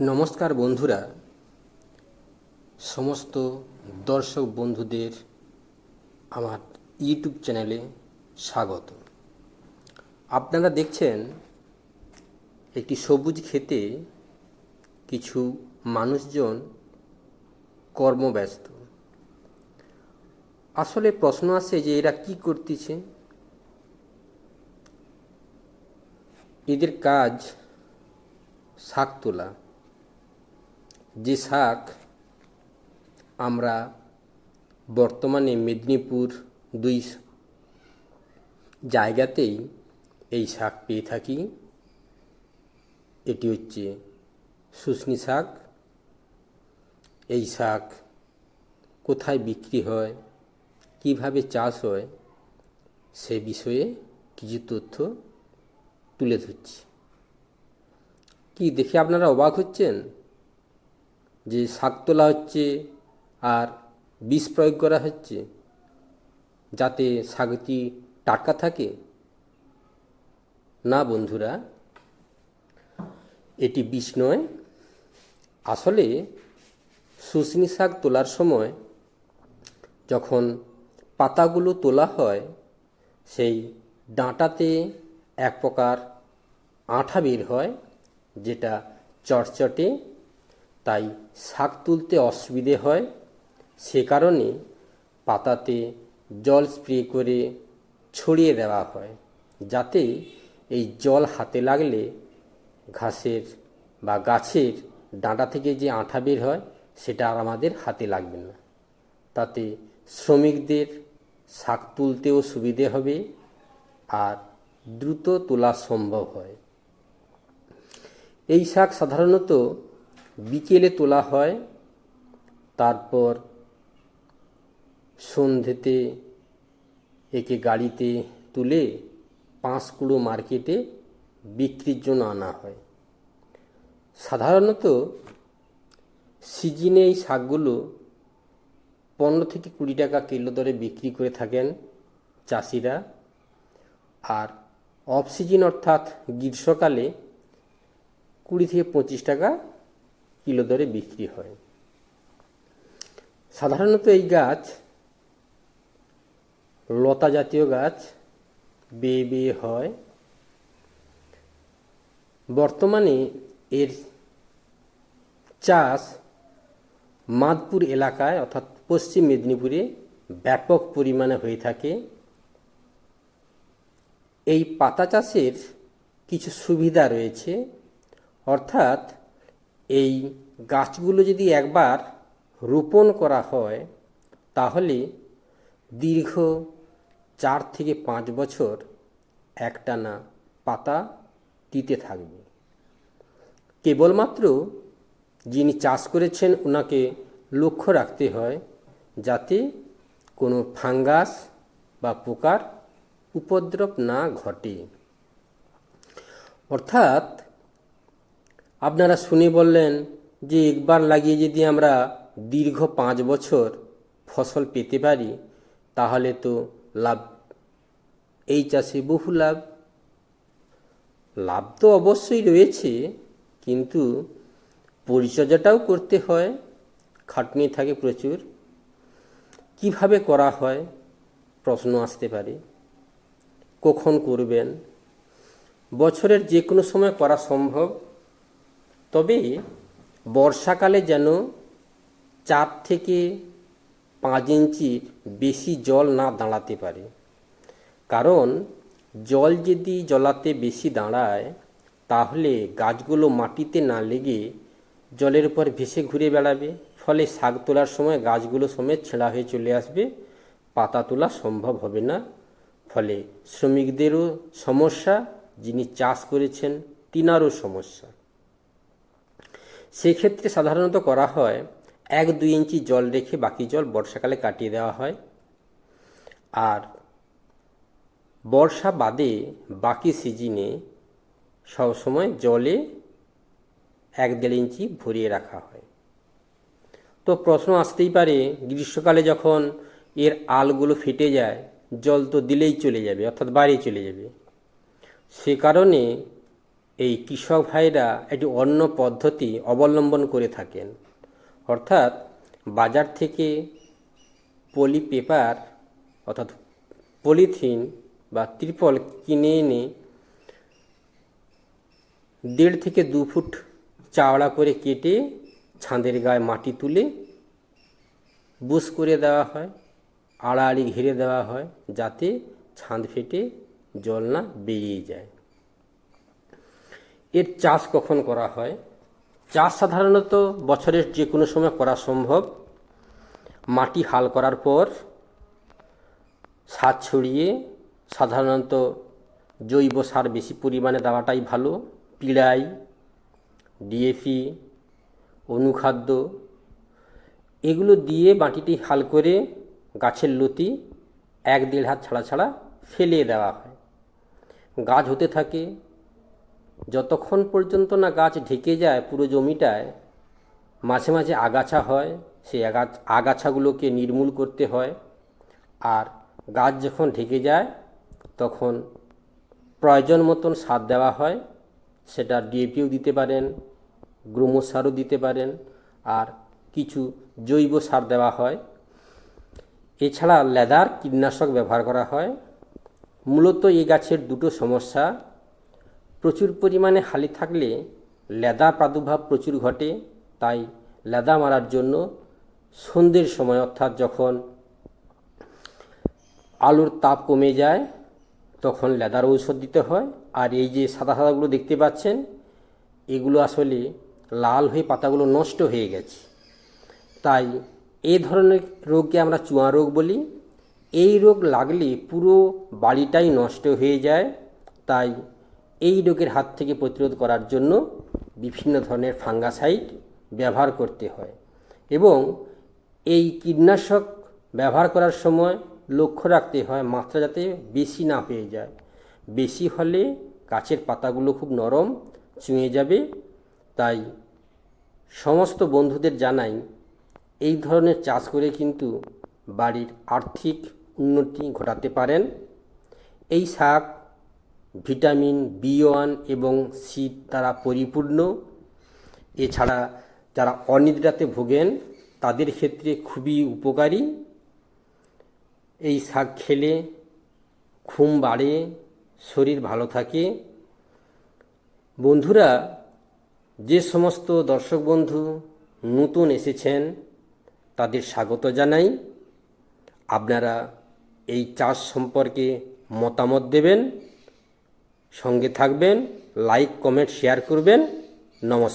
নমস্কার বন্ধুরা। সমস্ত দর্শক বন্ধুদের আমার ইউটিউব চ্যানেলে স্বাগত। আপনারা দেখছেন একটি সবুজ ক্ষেতে কিছু মানুষজন কর্মব্যস্ত। আসলে প্রশ্ন আসে যে এরা কি করতেছে? এদের কাজ শাক তোলা। যে শাক আমরা বর্তমানে মেদিনীপুর দুই জায়গাতেই এই শাক পেয়ে থাকি। এটি হচ্ছে শুশনি শাক। এই শাক কোথায় বিক্রি হয়, কীভাবে চাষ হয়, সে বিষয়ে কিছু তথ্য তুলে ধরছি। কি দেখে আপনারা অবাক হচ্ছেন? যে শাক তোলা হচ্ছে আর বিষ প্রয়োগ করা হচ্ছে, যাতে শাকটি টাটকা থাকে? না বন্ধুরা, এটি বিষ নয়। আসলে শুশনি শাক তোলার সময় যখন পাতাগুলো তোলা হয়, সেই ডাঁটাতে এক প্রকার আঠা বের হয়, যেটা চটচটে তাই শাক তুলতে অসুবিধে হয়। সে কারণে পাতাতে জল স্প্রে করে ছড়িয়ে দেওয়া হয়, যাতে এই জল হাতে লাগলে ঘাসের বা গাছের ডাঁটা থেকে যে আঠা বের হয়, সেটা আর আমাদের হাতে লাগবে না। তাতে শ্রমিকদের শাক তুলতেও সুবিধে হবে আর দ্রুত তোলা সম্ভব হয়। এই শাক সাধারণত বিকেলে তোলা হয়, তারপর সন্ধেতে একে গাড়িতে তুলে পাঁশকুড়ো মার্কেটে বিক্রির জন্য আনা হয়। সাধারণত সিজনে এই শাকগুলো পনেরো থেকে কুড়ি টাকা কিলো দরে বিক্রি করে থাকেন চাষিরা। আর অফ সিজন অর্থাৎ গ্রীষ্মকালে কুড়ি থেকে পঁচিশ টাকা কিলো দরে বিক্রি হয়। সাধারণত এই গাছ লতা জাতীয় গাছ, বেয়ে বেয়ে হয়। বর্তমানে এর চাষ মাদপুর এলাকায় অর্থাৎ পশ্চিম মেদিনীপুরে ব্যাপক পরিমাণে হয়ে থাকে। এই পাতা চাষের কিছু সুবিধা রয়েছে। অর্থাৎ এই গাছগুলো যদি একবার রোপণ করা হয়, তাহলে দীর্ঘ চার থেকে পাঁচ বছর একটানা পাতা দিতে থাকবে। কেবলমাত্র যিনি চাষ করেছেন ওনাকে লক্ষ্য রাখতে হয় যাতে কোনো ফাঙ্গাস বা পোকার উপদ্রব না ঘটে। অর্থাৎ আপনারা শুনে বললেন যে একবার লাগিয়ে যদি আমরা দীর্ঘ পাঁচ বছর ফসল পেতে পারি, তাহলে তো লাভ। এই চাষে বহু লাভ। লাভ তো অবশ্যই রয়েছে, কিন্তু পরিচর্যাটাও করতে হয়, খাটনি থাকে প্রচুর। কীভাবে করা হয়, প্রশ্ন আসতে পারে। কখন করবেন? বছরের যে কোনো সময় করা সম্ভব। তবে বর্ষাকালে যেন চার থেকে পাঁচ ইঞ্চির বেশি জল না দাঁড়াতে পারে। কারণ জল যদি জলাতে বেশি দাঁড়ায়, তাহলে গাছগুলো মাটিতে না লেগে জলের উপর ভেসে ঘুরে বেড়াবে। ফলে শাক তোলার সময় গাছগুলো সমেত ছেঁড়া হয়ে চলে আসবে। পাতা তোলা সম্ভব হবে না। ফলে শ্রমিকদেরও সমস্যা, যিনি চাষ করেছেন, তিনারও সমস্যা। সেক্ষেত্রে সাধারণত করা হয়, এক দুই ইঞ্চি জল রেখে বাকি জল বর্ষাকালে কাটিয়ে দেওয়া হয়। আর বর্ষা বাদে বাকি সিজনে সবসময় জলে এক দেড় ইঞ্চি ভরিয়ে রাখা হয়। তো প্রশ্ন আসতেই পারে, গ্রীষ্মকালে যখন এর আলগুলো ফেটে যায়, জল তো দিলেই চলে যাবে, অর্থাৎ বাইরে চলে যাবে। সে কারণে এই কৃষক ভাইরা একটি অন্য পদ্ধতি অবলম্বন করে থাকেন। অর্থাৎ বাজার থেকে পলি পেপার অর্থাৎ পলিথিন বা ত্রিপল কিনে এনে দেড় থেকে দু ফুট চাওড়া করে কেটে ছাদের গায়ে মাটি তুলে বুশ করে দেওয়া হয়, আড়াআড়ি ঘিরে দেওয়া হয় যাতে ছাদ ফেটে জল না বেরিয়ে যায়। এর চাষ কখন করা হয়? চাষ সাধারণত বছরের যে কোনো সময় করা সম্ভব। মাটি হাল করার পর সার ছড়িয়ে সাধারণত জৈব সার বেশি পরিমাণে দেওয়াটাই ভালো। পিড়াই, ডিএপি, অনুখাদ্য এগুলো দিয়ে মাটিটি হাল করে গাছের লতি এক দেড় হাত ছাড়া ছাড়া ফেলে দেওয়া হয়। গাছ হতে থাকে যতক্ষণ পর্যন্ত না গাছ ঢেকে যায় পুরো জমিটায়, মাঝে মাঝে আগাছা হয়, সেই আগাছ আগাছাগুলোকে নির্মূল করতে হয়। আর গাছ যখন ঢেকে যায়, তখন প্রয়োজন মতন সার দেওয়া হয়। সেটা ডিএপিও দিতে পারেন গ্রোমো সারও দিতে পারেন, আর কিছু জৈব সার দেওয়া হয়। এছাড়া লেদার কীটনাশক ব্যবহার করা হয়। মূলত এই গাছের দুটো সমস্যা। প্রচুর পরিমাণে হালি থাকলে লেদা প্রাদুর্ভাব প্রচুর ঘটে, তাই লেদা মারার জন্য সন্ধ্যের সময়, অর্থাৎ যখন আলুর তাপ কমে যায়, তখন লেদার ঔষধ দিতে হয়। আর এই যে সাদা সাদাগুলো দেখতে পাচ্ছেন, এগুলো আসলে লাল হয়ে পাতাগুলো নষ্ট হয়ে গেছে। তাই এই ধরনের রোগকে আমরা চুয়া রোগ বলি। এই রোগ লাগলে পুরো বাড়িটাই নষ্ট হয়ে যায়। তাই এই রোগের হাত থেকে প্রতিরোধ করার জন্য বিভিন্ন ধরনের ফাঙ্গাসাইড ব্যবহার করতে হয় এবং এই কীটনাশক ব্যবহার করার সময় লক্ষ্য রাখতে হয় মাত্রা যাতে বেশি না হয়ে যায়। বেশি হলে গাছের পাতাগুলো খুব নরম, চুঁয়ে যাবে। তাই সমস্ত বন্ধুদের জানাই, এই ধরনের চাষ করে কিন্তু বাড়ির আর্থিক উন্নতি ঘটাতে পারেন। এই শাক ভিটামিন বি ওয়ান এবং সি তারা পরিপূর্ণ। এছাড়া যারা অনিদ্রাতে ভোগেন, তাদের ক্ষেত্রে খুবই উপকারী। এই শাক খেলে ঘুম বাড়ে, শরীর ভালো থাকে। বন্ধুরা, যে সমস্ত দর্শক বন্ধু নতুন এসেছেন, তাদের স্বাগত জানাই। আপনারা এই চাষ সম্পর্কে মতামত দেবেন। সঙ্গে থাকবেন লাইক কমেন্ট শেয়ার করবেন। নমস্কার।